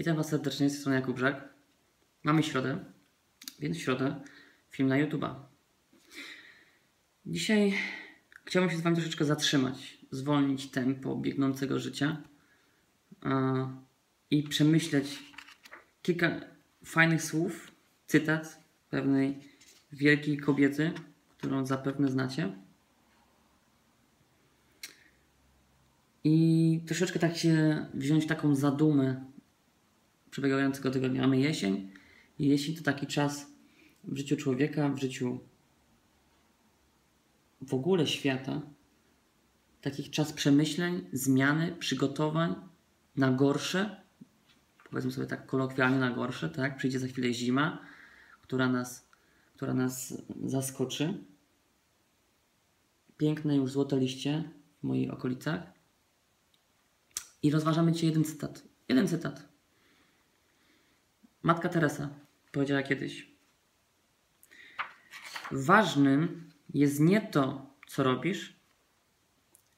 Witam Was serdecznie, z tej strony Jakub Brzak. Mamy środę, więc w środę film na YouTube'a. Dzisiaj chciałbym się z Wami troszeczkę zatrzymać, zwolnić tempo biegnącego życia i przemyśleć kilka fajnych słów, cytat pewnej wielkiej kobiety, którą zapewne znacie. I troszeczkę tak się wziąć taką zadumę przebiegającego tygodnia. Mamy jesień i jesień to taki czas w życiu człowieka, w życiu w ogóle świata, takich czas przemyśleń, zmiany, przygotowań na gorsze, powiedzmy sobie tak kolokwialnie na gorsze, tak? Przyjdzie za chwilę zima, która nas, która nas zaskoczy. Piękne już złote liście w moich okolicach. I rozważamy dzisiaj jeden cytat. Jeden cytat. Matka Teresa powiedziała kiedyś: Ważnym jest nie to, co robisz,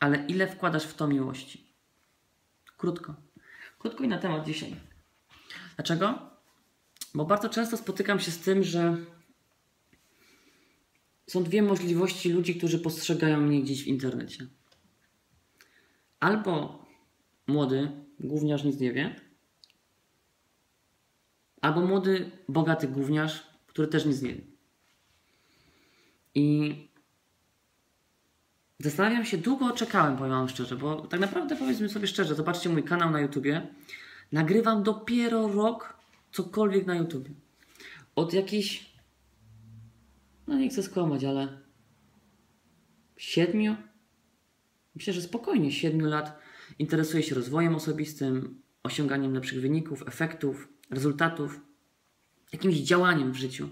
ale ile wkładasz w to miłości. Krótko. Krótko i na temat dzisiaj. Dlaczego? Bo bardzo często spotykam się z tym, że są dwie możliwości ludzi, którzy postrzegają mnie gdzieś w internecie. Albo młody, gówniarz nic nie wie, albo młody, bogaty gówniarz, który też nic nie wie. I zastanawiam się, długo czekałem, powiem wam szczerze, bo tak naprawdę powiedzmy sobie szczerze, zobaczcie mój kanał na YouTubie. Nagrywam dopiero rok cokolwiek na YouTubie. Od jakichś, no nie chcę skłamać, ale siedmiu, myślę, że spokojnie siedmiu lat interesuję się rozwojem osobistym, osiąganiem lepszych wyników, efektów, rezultatów, jakimś działaniem w życiu.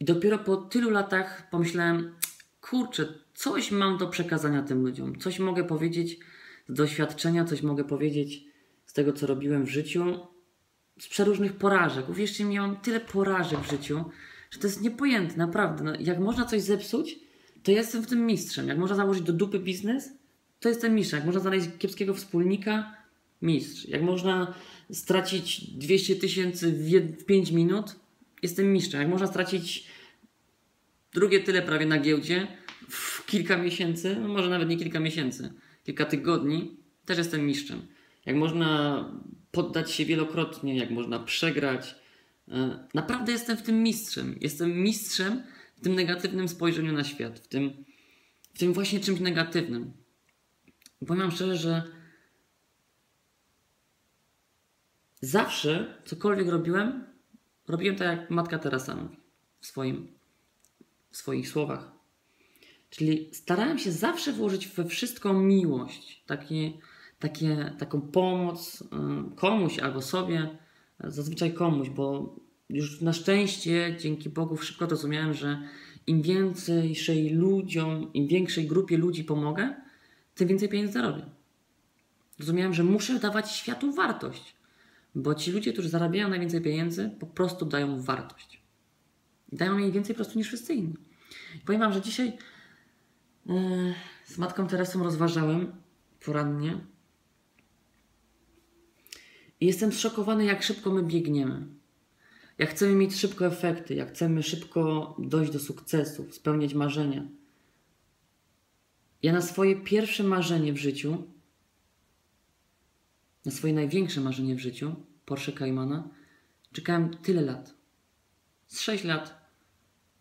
I dopiero po tylu latach pomyślałem, kurczę, coś mam do przekazania tym ludziom, coś mogę powiedzieć z doświadczenia, coś mogę powiedzieć z tego, co robiłem w życiu, z przeróżnych porażek. Uwierzcie mi, miałam tyle porażek w życiu, że to jest niepojęte, naprawdę. No, jak można coś zepsuć, to jestem w tym mistrzem. Jak można założyć do dupy biznes, to jestem mistrzem. Jak można znaleźć kiepskiego wspólnika, mistrz. Jak można stracić 200 tysięcy w 5 minut, jestem mistrzem. Jak można stracić drugie tyle prawie na giełdzie w kilka miesięcy, no może nawet nie kilka miesięcy, kilka tygodni, też jestem mistrzem. Jak można poddać się wielokrotnie, jak można przegrać. E, naprawdę jestem w tym mistrzem. Jestem mistrzem w tym negatywnym spojrzeniu na świat, w tym, w tym właśnie czymś negatywnym. Powiem szczerze, że zawsze cokolwiek robiłem, robiłem tak jak matka Teresa mówi w, swoim, w swoich słowach. Czyli starałem się zawsze włożyć we wszystko miłość, takie, takie, taką pomoc komuś albo sobie, zazwyczaj komuś, bo już na szczęście, dzięki Bogu, szybko zrozumiałem, że im więcej ludziom, im większej grupie ludzi pomogę, tym więcej pieniędzy zarobię. Rozumiałem, że muszę dawać światu wartość, bo ci ludzie, którzy zarabiają najwięcej pieniędzy, po prostu dają wartość. Dają jej więcej po prostu niż wszyscy inni. I powiem Wam, że dzisiaj yy, z matką Teresą rozważałem porannie i jestem zszokowany, jak szybko my biegniemy. Jak chcemy mieć szybko efekty, jak chcemy szybko dojść do sukcesu, spełniać marzenia. Ja na swoje pierwsze marzenie w życiu, na swoje największe marzenie w życiu, Porsche Caymana, czekałem tyle lat. Z 6 lat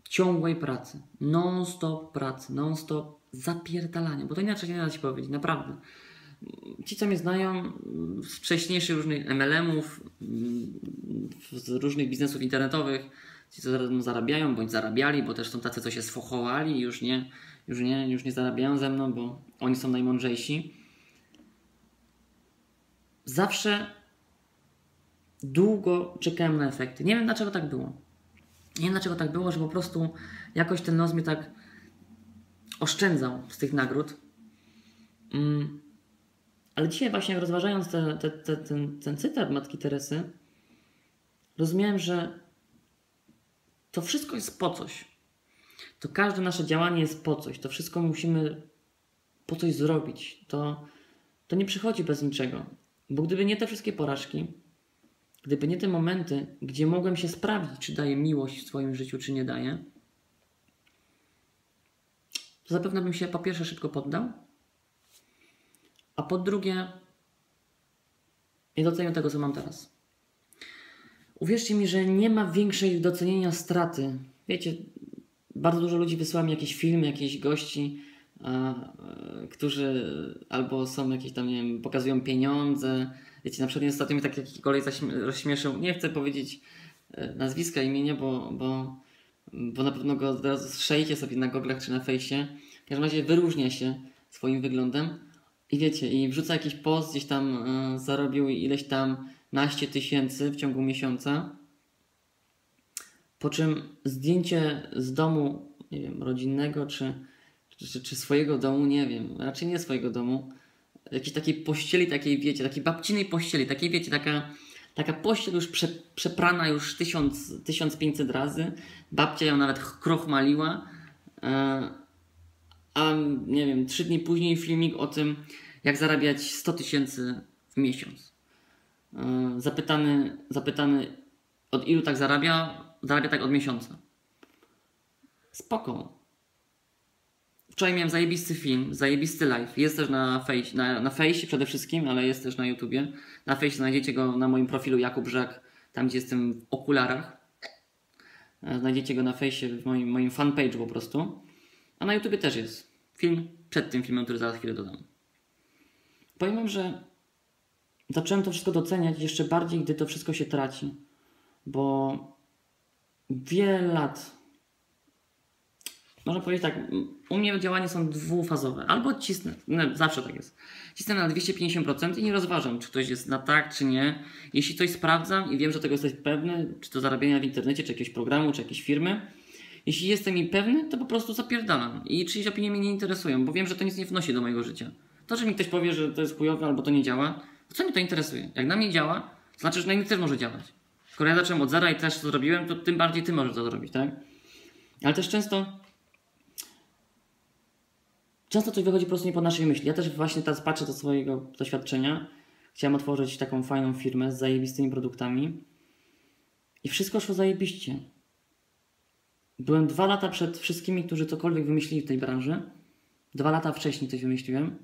ciągłej pracy, non-stop pracy, non-stop zapierdalania, bo to inaczej nie da się powiedzieć, naprawdę. Ci, co mnie znają z wcześniejszych różnych MLM-ów, z różnych biznesów internetowych, ci, co zarabiają bądź zarabiali, bo też są tacy, co się sfochowali i już nie, już nie, już nie zarabiają ze mną, bo oni są najmądrzejsi. Zawsze długo czekałem na efekty. Nie wiem dlaczego tak było. Nie wiem dlaczego tak było, że po prostu jakoś ten nos mnie tak oszczędzał z tych nagród. Mm. Ale dzisiaj właśnie rozważając te, te, te, ten, ten cytat Matki Teresy, rozumiałem, że to wszystko jest po coś. To każde nasze działanie jest po coś. To wszystko musimy po coś zrobić. To, to nie przychodzi bez niczego. Bo gdyby nie te wszystkie porażki, gdyby nie te momenty, gdzie mogłem się sprawdzić, czy daję miłość w swoim życiu, czy nie daję, to zapewne bym się po pierwsze szybko poddał, a po drugie nie docenił tego, co mam teraz. Uwierzcie mi, że nie ma większej docenienia straty. Wiecie, bardzo dużo ludzi wysyła mi jakieś filmy, jakieś gości, e, którzy albo są jakieś tam, nie wiem, pokazują pieniądze. Wiecie, na przykład ostatnio mi tak jakiś kolej rozśmieszył, nie chcę powiedzieć e, nazwiska, imienia, bo, bo, bo na pewno go od razu strzejcie sobie na goglach czy na fejsie. W każdym razie wyróżnia się swoim wyglądem i wiecie, i wrzuca jakiś post, gdzieś tam y, zarobił ileś tam naście tysięcy w ciągu miesiąca. Po czym zdjęcie z domu, nie wiem, rodzinnego czy, czy, czy swojego domu, nie wiem, raczej nie swojego domu, jakiejś takiej pościeli, takiej wiecie, takiej babcinej pościeli, takiej wiecie, taka, taka pościel już prze, przeprana już 1000, 1500 razy, babcia ją nawet krochmaliła, e, a nie wiem, trzy dni później filmik o tym, jak zarabiać 100 tysięcy w miesiąc. E, zapytany, zapytany od ilu tak zarabia, zarabia tak od miesiąca. Spoko. Wczoraj miałem zajebisty film, zajebisty live. Jest też na fejsie, na, na fejsie przede wszystkim, ale jest też na YouTubie. Na fejsie znajdziecie go na moim profilu Jakub Brzak, tam gdzie jestem w okularach. E, znajdziecie go na fejsie w moim, moim fanpage po prostu. A na YouTubie też jest film przed tym filmem, który zaraz chwilę dodam. Powiem wam, że zacząłem to wszystko doceniać jeszcze bardziej, gdy to wszystko się traci. Bo wiele lat, można powiedzieć tak, u mnie działania są dwufazowe. Albo cisnę, no, zawsze tak jest. Cisnę na 250% i nie rozważam, czy ktoś jest na tak, czy nie. Jeśli coś sprawdzam i wiem, że tego jesteś pewny, czy to zarabiania w internecie, czy jakiegoś programu, czy jakiejś firmy, jeśli jestem im pewny, to po prostu zapierdalam. I czyjeś opinie mnie nie interesują, bo wiem, że to nic nie wnosi do mojego życia. To, że mi ktoś powie, że to jest chujowe albo to nie działa, co mnie to interesuje? Jak na mnie działa, to znaczy, że na innych też może działać. Skoro ja zacząłem od zera i też to zrobiłem, to tym bardziej ty możesz to zrobić, tak? Ale też często często coś wychodzi po prostu nie po naszej myśli. Ja też właśnie teraz patrzę do swojego doświadczenia. Chciałem otworzyć taką fajną firmę z zajebistymi produktami i wszystko szło zajebiście. Byłem dwa lata przed wszystkimi, którzy cokolwiek wymyślili w tej branży. Dwa lata wcześniej coś wymyśliłem,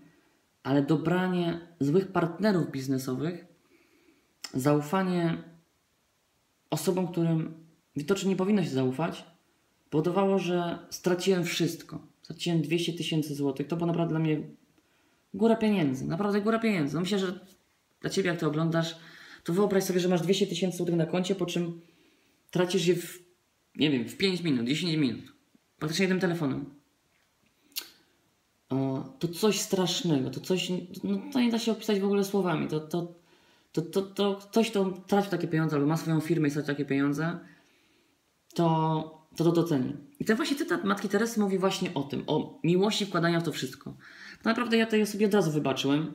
ale dobranie złych partnerów biznesowych, zaufanie osobom, którym widocznie nie powinno się zaufać, powodowało, że straciłem wszystko. Straciłem 200 tysięcy złotych. To było naprawdę dla mnie góra pieniędzy. Naprawdę góra pieniędzy. No myślę, że dla Ciebie, jak to oglądasz, to wyobraź sobie, że masz 200 tysięcy złotych na koncie, po czym tracisz je w nie wiem, w 5 minut, 10 minut, praktycznie jednym telefonem. To coś strasznego, to coś, no to nie da się opisać w ogóle słowami. To, to, to, to, to ktoś, kto traci takie pieniądze albo ma swoją firmę i straci takie pieniądze, to, to to doceni. I ten właśnie cytat Matki Teresy mówi właśnie o tym, o miłości wkładania w to wszystko. To naprawdę ja tej osobie od razu wybaczyłem.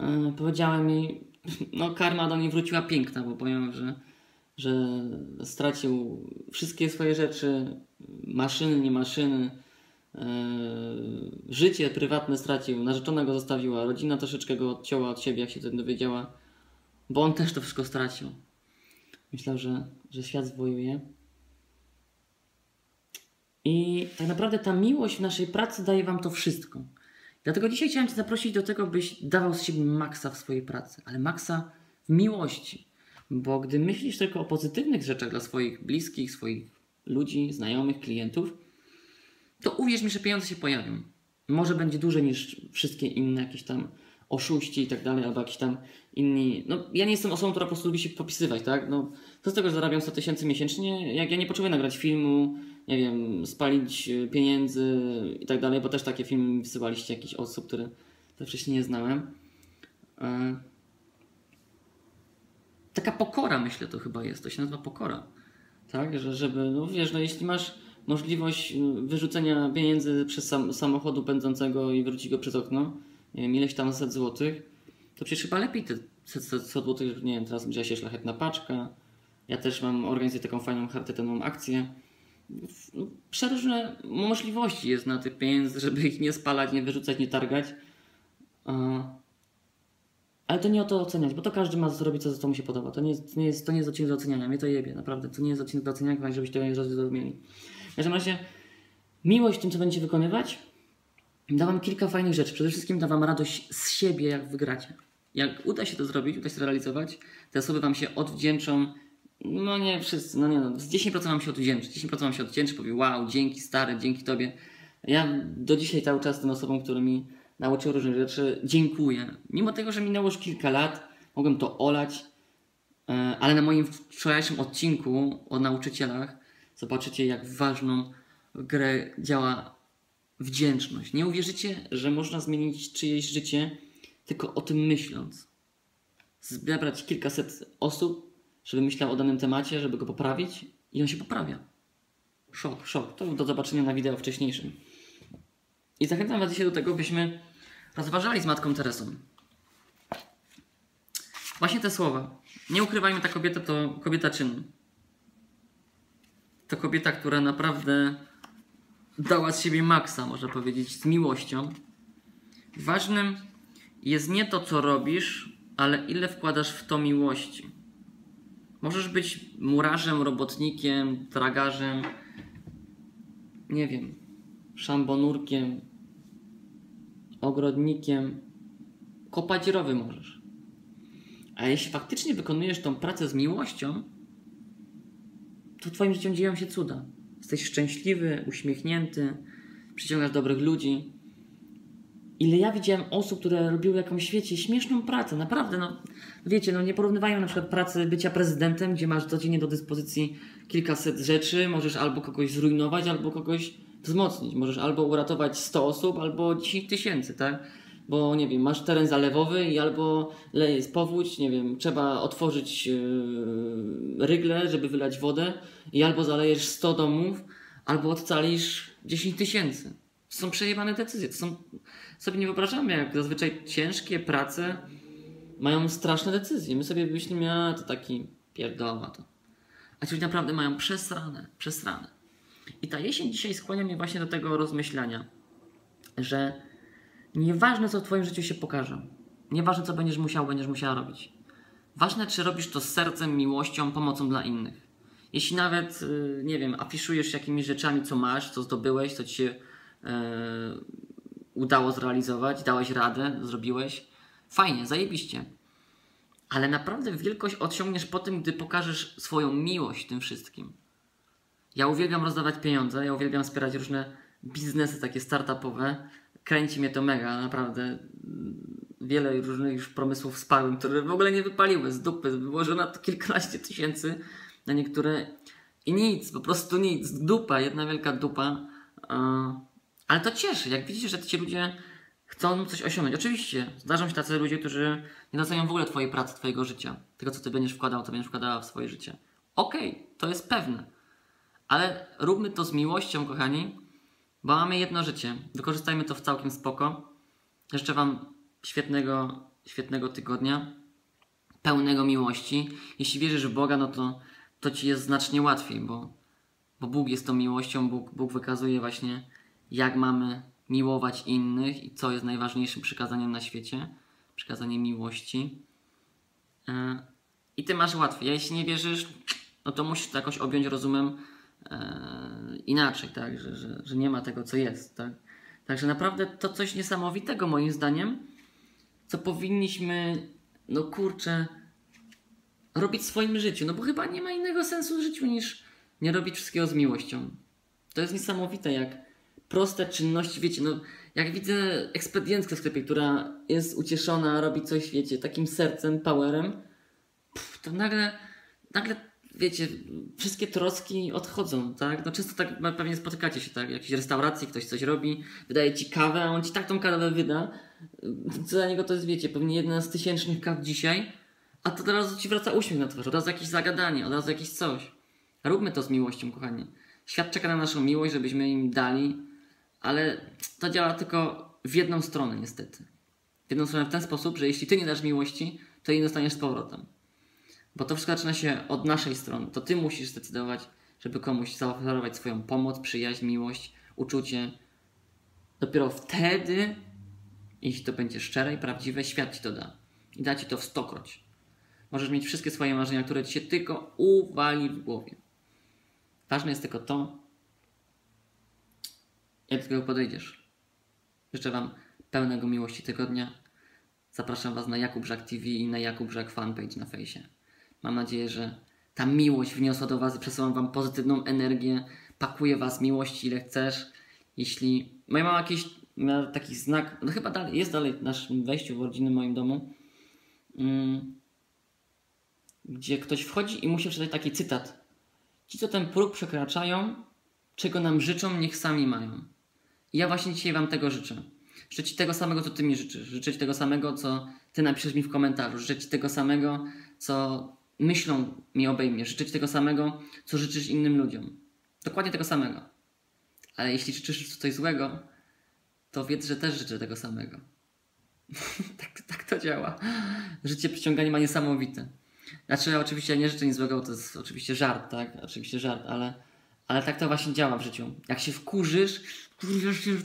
Yy, powiedziałem jej, no karma do mnie wróciła piękna, bo powiem, że że stracił wszystkie swoje rzeczy, maszyny, nie maszyny, e, życie prywatne stracił, narzeczona go zostawiła, rodzina troszeczkę go odcięła od siebie, jak się wtedy dowiedziała, bo on też to wszystko stracił. Myślał, że, że świat zwojuje. I tak naprawdę ta miłość w naszej pracy daje Wam to wszystko. Dlatego dzisiaj chciałem Cię zaprosić do tego, byś dawał z siebie maksa w swojej pracy, ale maksa w miłości bo gdy myślisz tylko o pozytywnych rzeczach dla swoich bliskich, swoich ludzi, znajomych, klientów, to uwierz mi, że pieniądze się pojawią. Może będzie duże niż wszystkie inne jakieś tam oszuści i tak dalej, albo jakiś tam inni. No, ja nie jestem osobą, która po prostu lubi się popisywać, tak? No, co z tego, że zarabiam 100 tysięcy miesięcznie, jak ja nie potrzebuję nagrać filmu, nie wiem, spalić e, pieniędzy i tak dalej, bo też takie filmy wysyłaliście jakichś osób, które to wcześniej nie znałem. E, taka pokora, myślę, to chyba jest. To się nazywa pokora. Tak, że żeby, no wiesz, no jeśli masz możliwość y, wyrzucenia pieniędzy przez sam, samochodu pędzącego i wrócić go przez okno, nie wiem, ileś tam set złotych, to przecież chyba lepiej te set, set, set złotych, nie wiem, teraz zbliża się szlachetna paczka. Ja też mam, organizuję taką fajną charytatywną akcję. Przeróżne możliwości jest na tych pieniędzy, żeby ich nie spalać, nie wyrzucać, nie targać. Ale to nie o to oceniać, bo to każdy ma zrobić, co, co mu się podoba. To nie jest, nie jest, to nie jest odcinek do oceniania. Mnie to jebie, naprawdę. To nie jest odcinek do oceniania, żebyście to zrozumieli. W każdym razie, miłość w tym, co będziecie wykonywać, da wam kilka fajnych rzeczy. Przede wszystkim da wam radość z siebie, jak wygracie. Jak uda się to zrobić, uda się to realizować, te osoby wam się odwdzięczą. No nie wszyscy, no nie no, z 10% wam się odwdzięczy. 10% wam się odwdzięczy, powie wow, dzięki stary, dzięki tobie. Ja do dzisiaj cały czas tym osobom, które mi nauczyły różnych rzeczy, dziękuję. Mimo tego, że minęło już kilka lat, mogłem to olać, e, ale na moim wczorajszym odcinku o nauczycielach zobaczycie, jak ważną grę działa wdzięczność. Nie uwierzycie, że można zmienić czyjeś życie tylko o tym myśląc. Zebrać kilkaset osób, żeby myślał o danym temacie, żeby go poprawić i on się poprawia. Szok, szok. To do zobaczenia na wideo wcześniejszym. I zachęcam Was dzisiaj do tego, byśmy rozważali z Matką Teresą. Właśnie te słowa. Nie ukrywajmy, ta kobieta to kobieta czynu. To kobieta, która naprawdę dała z siebie maksa, można powiedzieć, z miłością. Ważnym jest nie to, co robisz, ale ile wkładasz w to miłości. Możesz być murarzem, robotnikiem, tragarzem, nie wiem, szambonurkiem, ogrodnikiem, kopać rowy możesz. A jeśli faktycznie wykonujesz tą pracę z miłością, to Twoim życiu dzieją się cuda. Jesteś szczęśliwy, uśmiechnięty, przyciągasz dobrych ludzi. Ile ja widziałem osób, które robiły jakąś, wiecie, śmieszną pracę, naprawdę, no, wiecie, no nie porównywają na przykład pracy bycia prezydentem, gdzie masz codziennie do dyspozycji kilkaset rzeczy, możesz albo kogoś zrujnować, albo kogoś wzmocnić. Możesz albo uratować 100 osób, albo 10 tysięcy, tak? Bo nie wiem, masz teren zalewowy i albo jest powódź, nie wiem, trzeba otworzyć yy, rygle, żeby wylać wodę i albo zalejesz 100 domów, albo ocalisz 10 tysięcy. To są przejebane decyzje. To są, sobie nie wyobrażamy, jak zazwyczaj ciężkie prace mają straszne decyzje. My sobie myślimy, a to taki pierdoła to. A ci naprawdę mają przesrane, przesrane. I ta jesień dzisiaj skłania mnie właśnie do tego rozmyślania, że nieważne co w Twoim życiu się pokaże, nieważne co będziesz musiał, będziesz musiała robić. Ważne, czy robisz to z sercem, miłością, pomocą dla innych. Jeśli nawet, y, nie wiem, afiszujesz jakimiś rzeczami, co masz, co zdobyłeś, co ci się udało zrealizować, dałeś radę, zrobiłeś, fajnie, zajebiście. Ale naprawdę wielkość osiągniesz po tym, gdy pokażesz swoją miłość tym wszystkim. Ja uwielbiam rozdawać pieniądze, ja uwielbiam wspierać różne biznesy takie startupowe. Kręci mnie to mega, naprawdę. Wiele różnych już pomysłów wsparłem, które w ogóle nie wypaliły z dupy. Wyłożono na to kilkanaście tysięcy na niektóre i nic, po prostu nic. Dupa, jedna wielka dupa. Ale to cieszy, jak widzisz, że ci ludzie chcą coś osiągnąć. Oczywiście zdarzą się tacy ludzie, którzy nie docenią w ogóle Twojej pracy, Twojego życia, tego co Ty będziesz wkładał, co będziesz wkładała w swoje życie. Okej, okay, to jest pewne. Ale róbmy to z miłością, kochani, bo mamy jedno życie. Wykorzystajmy to w całkiem spoko. Życzę Wam świetnego, świetnego tygodnia, pełnego miłości. Jeśli wierzysz w Boga, no to, to Ci jest znacznie łatwiej, bo, bo Bóg jest tą miłością. Bóg, Bóg wykazuje właśnie, jak mamy miłować innych i co jest najważniejszym przykazaniem na świecie. Przykazanie miłości. E, I Ty masz łatwiej. Jeśli nie wierzysz, no to musisz to jakoś objąć rozumem e, inaczej, tak? Że, że, że nie ma tego, co jest. Tak? Także naprawdę to coś niesamowitego moim zdaniem, co powinniśmy, no kurczę, robić w swoim życiu. No bo chyba nie ma innego sensu w życiu niż nie robić wszystkiego z miłością. To jest niesamowite, jak proste czynności, wiecie, no jak widzę ekspedientkę w sklepie, która jest ucieszona, robi coś, wiecie, takim sercem, powerem, pff, to nagle, nagle wiecie, wszystkie troski odchodzą, tak? No często tak pewnie spotykacie się, tak? W jakiejś restauracji ktoś coś robi, wydaje ci kawę, a on ci tak tą kawę wyda, co dla niego to jest, wiecie, pewnie jedna z tysięcznych kaw dzisiaj, a to od razu ci wraca uśmiech na twarz, od razu jakieś zagadanie, od razu jakieś coś. Róbmy to z miłością, kochani. Świat czeka na naszą miłość, żebyśmy im dali, ale to działa tylko w jedną stronę, niestety. W jedną stronę w ten sposób, że jeśli ty nie dasz miłości, to jej dostaniesz z powrotem. Bo to wszystko zaczyna się od naszej strony. To ty musisz zdecydować, żeby komuś zaoferować swoją pomoc, przyjaźń, miłość, uczucie. Dopiero wtedy, jeśli to będzie szczere i prawdziwe, świat ci to da. i da ci to w stokroć. Możesz mieć wszystkie swoje marzenia, które ci się tylko uwali w głowie. Ważne jest tylko to, jak do tego podejdziesz. Życzę Wam pełnego miłości tygodnia. Zapraszam Was na Jakub Brzak TV i na Jakub Brzak fanpage na fejsie. Mam nadzieję, że ta miłość wniosła do Was przesyłam Wam pozytywną energię. Pakuje Was miłości ile chcesz. Jeśli moja mama jakiś taki znak, no chyba dalej, jest dalej w naszym wejściu w rodziny w moim domu, mm, gdzie ktoś wchodzi i musi przeczytać taki cytat. Ci, co ten próg przekraczają, czego nam życzą, niech sami mają. Ja właśnie dzisiaj Wam tego życzę. Życzę Ci tego samego, co Ty mi życzysz. Życzę Ci tego samego, co Ty napiszesz mi w komentarzu. Życzę Ci tego samego, co myślą mi obejmie. Życzę Ci tego samego, co życzysz innym ludziom. Dokładnie tego samego. Ale jeśli życzysz coś złego, to wiedz, że też życzę tego samego. tak, tak to działa. Życie przyciąganie ma niesamowite. Znaczy, ja oczywiście nie życzę nic złego, to jest oczywiście żart, tak? Oczywiście żart, ale, ale tak to właśnie działa w życiu. Jak się wkurzysz,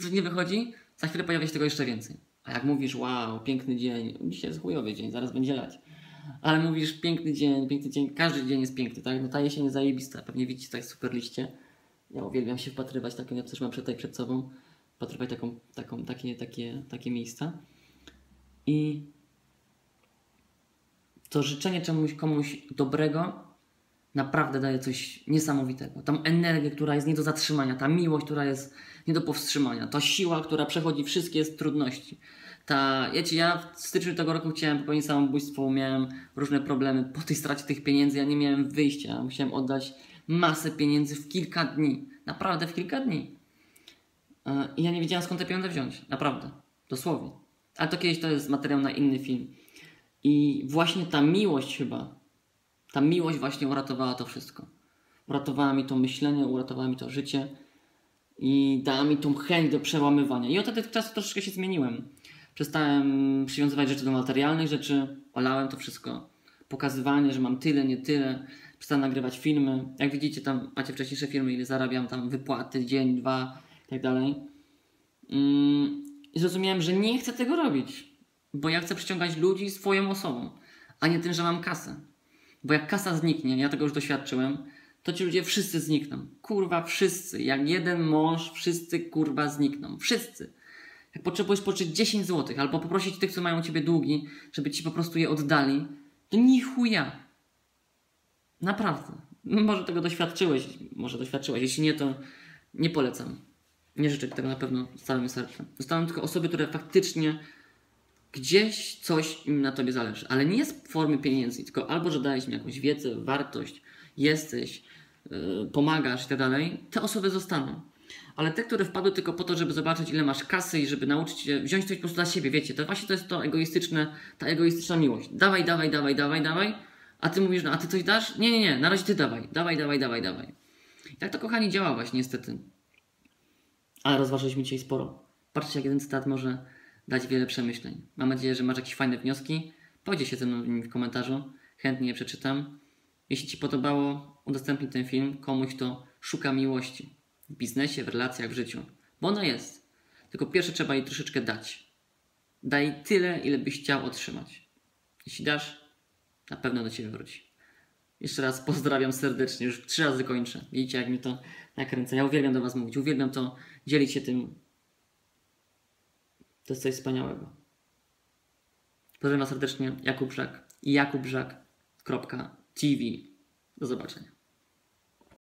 to nie wychodzi, za chwilę pojawia się tego jeszcze więcej. A jak mówisz, wow, piękny dzień, dzisiaj jest chujowy dzień, zaraz będzie lać. Ale mówisz, piękny dzień, piękny dzień, każdy dzień jest piękny, tak? No ta jesień jest zajebista, pewnie widzicie tak super liście. Ja uwielbiam się wpatrywać, taką, ja też mam tutaj przed sobą, wpatrywać taką, taką, takie, takie, takie miejsca. I to życzenie czemuś komuś dobrego naprawdę daje coś niesamowitego. Tą energię, która jest nie do zatrzymania, ta miłość, która jest nie do powstrzymania, ta siła, która przechodzi wszystkie trudności. Ta, wiecie, ja w styczniu tego roku chciałem popełnić samobójstwo, miałem różne problemy po tej stracie tych pieniędzy, ja nie miałem wyjścia, musiałem oddać masę pieniędzy w kilka dni. Naprawdę w kilka dni. E, I ja nie wiedziałem skąd te pieniądze wziąć. Naprawdę. Dosłownie. Ale to kiedyś to jest materiał na inny film. I właśnie ta miłość chyba, ta miłość właśnie uratowała to wszystko. Uratowała mi to myślenie, uratowała mi to życie i dała mi tą chęć do przełamywania. I od tego czasu troszeczkę się zmieniłem. Przestałem przywiązywać rzeczy do materialnych rzeczy, olałem to wszystko. Pokazywanie, że mam tyle, nie tyle. Przestałem nagrywać filmy. Jak widzicie, tam macie wcześniejsze filmy, ile zarabiam, tam wypłaty, dzień, dwa i tak dalej. Mm, I zrozumiałem, że nie chcę tego robić bo ja chcę przyciągać ludzi swoją osobą, a nie tym, że mam kasę. Bo jak kasa zniknie, ja tego już doświadczyłem, to ci ludzie wszyscy znikną. Kurwa, wszyscy. Jak jeden mąż, wszyscy kurwa znikną. Wszyscy. Jak potrzebujesz pożyczyć 10 zł, albo poprosić tych, co mają ciebie długi, żeby ci po prostu je oddali, to ni chuja. Naprawdę. Może tego doświadczyłeś, może doświadczyłeś. Jeśli nie, to nie polecam. Nie życzę tego na pewno z całym sercem. Zostaną tylko osoby, które faktycznie gdzieś coś im na tobie zależy, ale nie z formy pieniędzy, tylko albo, że dajesz mi jakąś wiedzę, wartość, jesteś, yy, pomagasz i tak dalej, te osoby zostaną. Ale te, które wpadły tylko po to, żeby zobaczyć, ile masz kasy i żeby nauczyć się wziąć coś po prostu dla siebie, wiecie, to właśnie to jest to egoistyczne, ta egoistyczna miłość. Dawaj, dawaj, dawaj, dawaj, dawaj, a ty mówisz, no a ty coś dasz? Nie, nie, nie, na razie ty dawaj, dawaj, dawaj, dawaj, dawaj. I tak to, kochani, działa właśnie niestety. Ale rozważyliśmy dzisiaj sporo. Patrzcie, jak jeden cytat może dać wiele przemyśleń. Mam nadzieję, że masz jakieś fajne wnioski. Podziel się ze mną w komentarzu. Chętnie je przeczytam. Jeśli Ci podobało, udostępnij ten film komuś, kto szuka miłości w biznesie, w relacjach, w życiu. Bo ona jest. Tylko pierwsze trzeba jej troszeczkę dać. Daj tyle, ile byś chciał otrzymać. Jeśli dasz, na pewno do Ciebie wróci. Jeszcze raz pozdrawiam serdecznie, już trzy razy kończę. Widzicie, jak mi to nakręca. Ja uwielbiam do Was mówić, uwielbiam to dzielić się tym to jest coś wspaniałego. Pozdrawiam serdecznie, Jakub Brzak i jakubrzak.tv. Do zobaczenia.